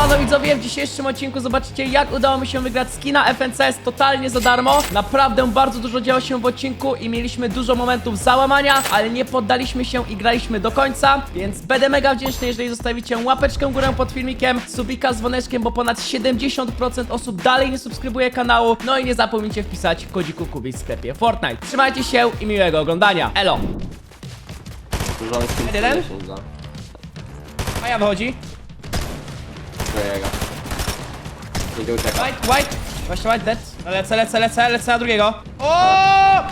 Siemano widzowie, w dzisiejszym odcinku zobaczycie jak udało mi się wygrać skina FNCS totalnie za darmo. Naprawdę bardzo dużo działo się w odcinku i mieliśmy dużo momentów załamania, ale nie poddaliśmy się i graliśmy do końca, więc będę mega wdzięczny, jeżeli zostawicie łapeczkę górę pod filmikiem, subika z dzwoneczkiem, bo ponad 70% osób dalej nie subskrybuje kanału, no i nie zapomnijcie wpisać kodziku Kubi w sklepie Fortnite. Trzymajcie się i miłego oglądania. Elo! Jeden? 10 za A ja wychodzi. Twojego. Idę uciekać. White, white. Właśnie white, dead. No Lecę, lecę, lecę, lecę na drugiego. O!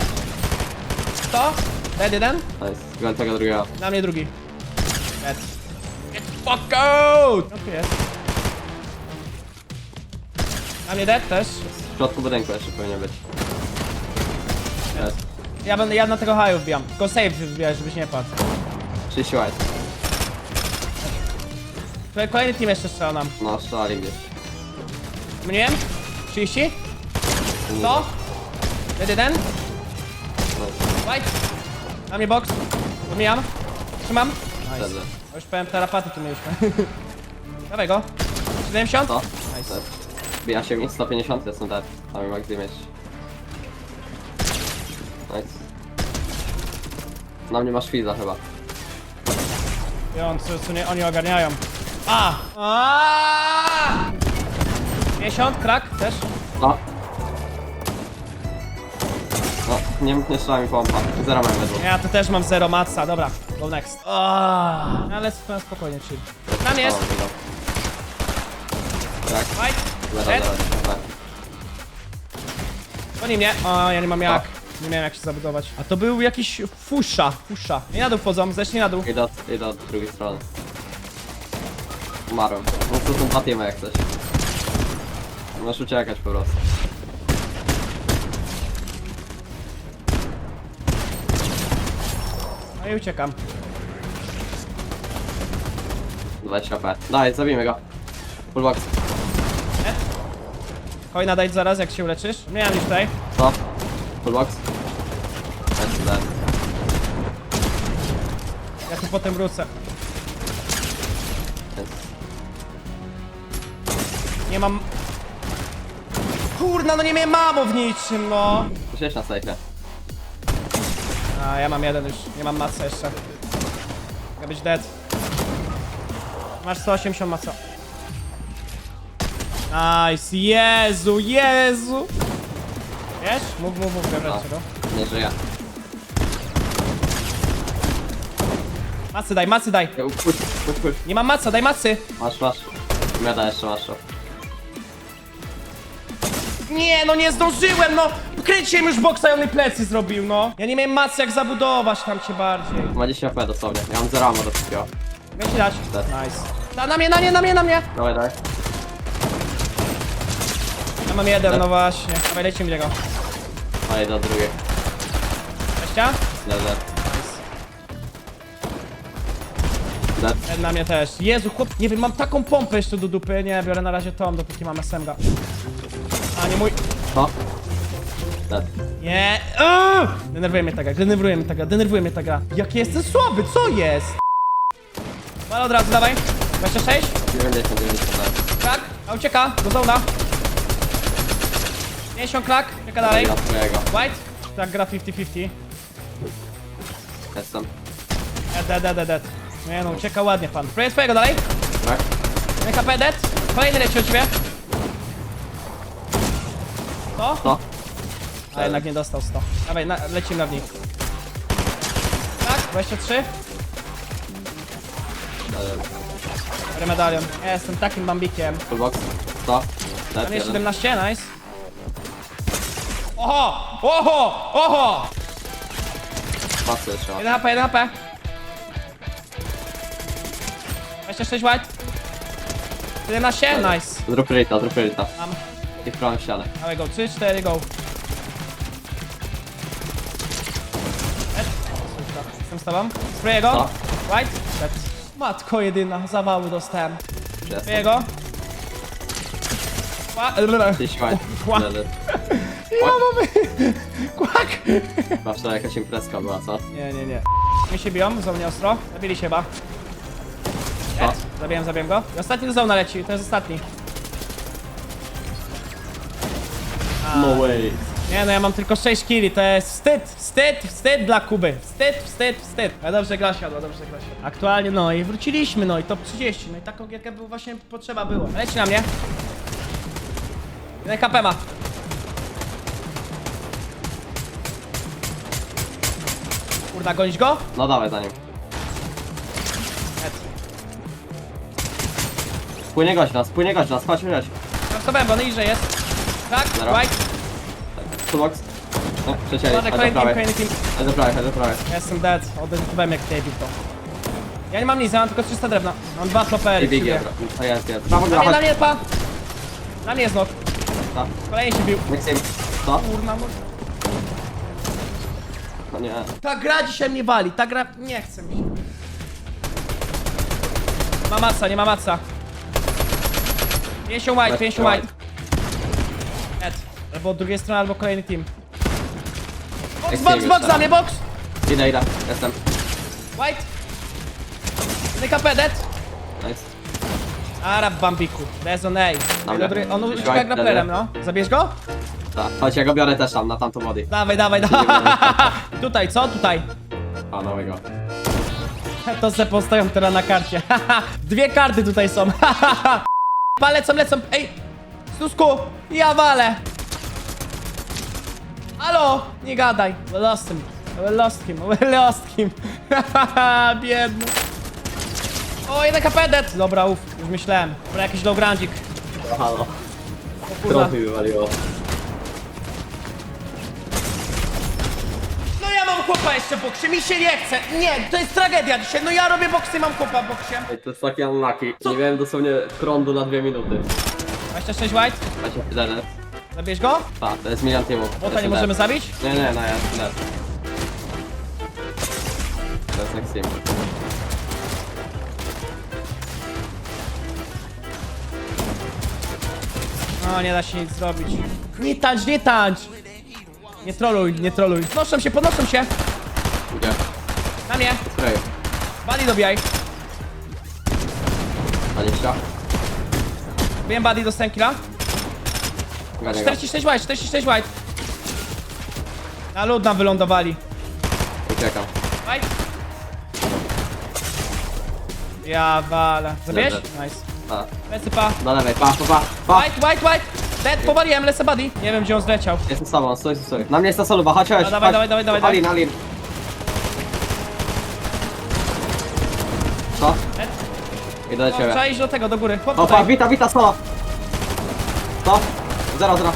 To? Dead jeden? Nice. Zgrałem tego drugiego. Na mnie drugi. Dead. Get the fuck out! Tu jest. Na mnie dead też. W środku budynku jeszcze powinien być. Jest. Ja będę, ja na tego haju wbijam. Tylko save wbijać, żebyś nie padł. 30 white. Kolejny team jeszcze strzela nam. No, strzelali gdzieś. Myliłem? 30? 100? Dead jeden? Nice. White. Na mnie box. Pomijam. Trzymam. Wtedy. O, Już powiem, tarapaty tu mieliśmy. Dawaj go. 70? To? Nice. Dead. Bija się mi 150, jestem dead. Tam mi max damage. Nice. Na mnie masz fiza chyba. I on, co, co nie, oni ogarniają. A! A! 50, krak też. No. No, nie, nie strzela mi pompa. Zero mam według. Ja tu też mam zero matca, dobra. Go next. A! Ale sp- spokojnie, chill. Tam jest. Tak. Fight. Zero, Dead. zero. Tak. Goni mnie. O, ja nie mam jak. Nie miałem jak się zabudować. A to był jakiś fusza, fusza. Nie na dół wchodzą, zeszli na dół. Idę od, idę od drugiej strony. Umarłem. No to są dwa teamy jak coś. Możesz uciekać po prostu. No i uciekam. 20 HP. Daj, zabijmy go. Full box. Hojna dać zaraz, jak się uleczysz. Nie mam już tutaj. Co? Full box. Dead. Ja tu potem wrócę. Nie mam... Kurna, no nie miałem mamo w niczym, no. Siedź na sejfie. A, ja mam jeden już. Nie mam maca jeszcze. Mogę być dead. Masz 180 maca. Nice, Jezu, Jezu! Wiesz? Mów, mów, mów, biorę go. Nie żyje. Macy daj, macy daj. Nie mam maca, daj macy. Masz, masz. Miada jeszcze masz. Nie, no nie zdążyłem, no! Kręciłem już boksa i on mi plecy zrobił, no. Ja nie miałem macy jak zabudować tam cię bardziej. Ma 10 HP dosłownie. Ja mam 0 ammo do wszystkiego. Miałem ci dać. Nice. Da, na mnie, na mnie, na mnie, na mnie! Dawaj, dawaj. Ja mam jeden, no właśnie. Dawaj, lecimy niego. Dawaj do drugiej. Weźcia? Dead, dead. Dead. Ten na mnie też. Jezu, chłop, nie wiem, mam taką pompę jeszcze do dupy. Nie, biorę na razie tą, dopóki mam SMG. Nie mój... Co? Dead. Nie. Uuu! Denerwuje mnie ta gra, denerwuje mnie ta gra, denerwuje mnie ta gra. Jak jestem słaby, co jest? Ale od razu, dawaj. 26. 90, 90, dead. Krak, a ucieka, do zona. 50 krak, czeka dalej. White, tak gra 50-50. Jestem. Dead, dead, dead, dead, dead. Nie no, ucieka ładnie pan. Próbuję swojego dalej. Tak? Nie KP dead. Kolejny leci od ciebie. To? Co? A jednak nie dostał 100. Dawaj, na, lecimy na w nich. Tak, 23. Dead. Biorę medalion. Ja jestem takim bambikiem. Full box. Co? Tam Dead jest jeden. 17, nice. Oho! Oho! Oho! Pasy masz. 1 HP, 1 HP. 26 white. 17, nice. Zrób ryta, zrób ryta. Mam. I w prawą ścianę. Dawaj go, 3, 4, go. Jestem z tobą. Spróbuję go. Co? White. Dead. Matko jedyna, zawału dostałem. Spróbuję go. Ła- 30 white. Ła- Dead, dead. Ja mamy... Kłak! Jakaś imprezka była, co? Nie, nie, nie. My się biją, za mnie ostro. Zabili się chyba. Zabiłem, zabiłem go. I ostatni do zona leci, to jest ostatni. No way. Nie no, ja mam tylko 6 killi, to jest wstyd, wstyd, wstyd dla Kuby. Wstyd, wstyd, wstyd. Ale dobrze gra siadła, dobrze gra siadła. Aktualnie, no i wróciliśmy, no i top 30. No i taką gierkę właśnie potrzeba było. Leci na mnie. Jeden KP ma. Kurda, gonić go? No dawaj za nim. Płynie gość nas, płynie gość nas, chodźmy leć. Prostowałem, bo niżej jest. Tak, Zero. right. Toolbox. No, przecięli. Chodź do kolejny team, prawej. kolejny team. Chodź do prawej, chodź do prawej. Ja Jestem dead, odetywałem jak tej to. Ja nie mam nic, ja mam tylko 300 drewna. Mam dwa. I biegnie. przybiję. To jest, jest. Prawo Na mnie, na mnie, pa! Na mnie jest nok. Tak. Kolejny się bił. Mixim. Co? Kurna, no. No nie. Ta gra dzisiaj mnie wali, ta gra... Nie chce mi się. Ma maca, nie ma maca. 50 white, 50 white. Albo od drugiej strony, albo kolejny team. Box, box, box, za mnie, box! Idę, idę. Jestem. White. DKP, dead. Nice. Arab Bambiku, A. Dobra. Dobry, on White, jak grapplerem, no. Zabierz go? Tak. Chodź, ja go biorę też tam, na tamtą body. Dawaj, dawaj, dawaj. Tutaj, co? Tutaj. A, dawaj go. To se postają teraz na karcie. Dwie karty tutaj są. Pa, lecą, lecą. Ej! Stusku! Ja walę! Halo! Nie gadaj. We lost him. We lost him. We lost him. Biedny. O, jeden kapedet! Dobra, uff, już myślałem. Dobra, jakiś low groundzik. Halo. O kurwa. Mi wywaliło. No ja mam chłopa jeszcze w boksie, mi się nie chce. Nie, to jest tragedia dzisiaj. No ja robię boksy, mam chłopa w boksie. Ej, to jest taki unlucky. Nie miałem dosłownie prądu na dwie minuty. 26 white. Macie dead. Zabierz go? Tak, to jest milion teamów. Bota nie możemy zabić? Nie, nie, no jest dead. To jest next team. No, nie da się nic zrobić. Nie tańcz, nie tańcz! Nie troluj, nie troluj. Podnoszą się, podnoszą się! Gdzie? Na mnie! Spray. Buddy dobijaj. 20. Wiem buddy do killa. Gania go. 46 white, 46 white. Na lud nam wylądowali. Uciekam. White. Ja wala. Zabierz? Nice. A, Lecę pa. do lewej, pa, pa, pa, pa. White, white, white! Dead, powaliłem, lecę buddy. Nie wiem gdzie on zleciał. Jestem z tobą, stój, stój. Na mnie jest ta soluba, chodź, chodź. No, dawaj, chodź. dawaj, dawaj, dawaj, Alin, Alin. Co? Dead. Idę do No, ciebie. trzeba iść do tego, do góry. Chłop O, pa, tutaj. wita, wita, solo. Co? Zero, zero.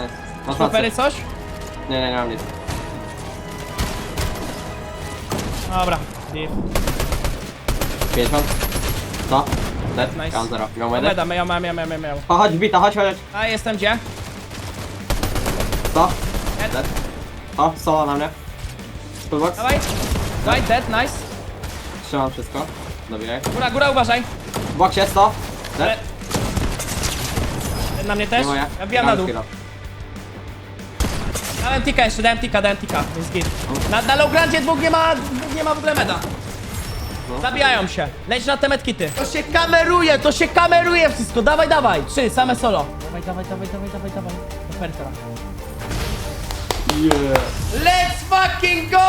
Nice. Masz rację. coś? Nie, nie, nie mam nic. Dobra. Deep. 50. Co? Dead? Nice. Ja mam zero. Miał Meda, medę? miał, miał, miał, miał, miał. O, chodź, wita, chodź, chodź. A jestem gdzie? Co? Dead. Dead. O, solo na mnie. Fullbox. Dawaj. Dawaj, dead, nice. Trzymam wszystko. Dobijaj. Góra, góra, uważaj. Box jest to. Ale... Dead. Na mnie też. Moja. Ja wbijam na dół. Dałem tika jeszcze, dałem tika, dałem tika. Jest git. Na, na low grandzie dwóch nie ma, dwóch nie ma w ogóle meda. No. Zabijają się. Leć na te medkity. To się kameruje, to się kameruje wszystko. Dawaj, dawaj. Trzy, same solo. Dawaj, dawaj, dawaj, dawaj, dawaj, dawaj. Do Pertera. Yeah. Let's fucking go!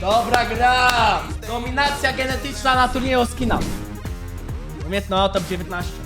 Dobra gra! Dominacja genetyczna na turnieju o skina. Umiejętno top 19.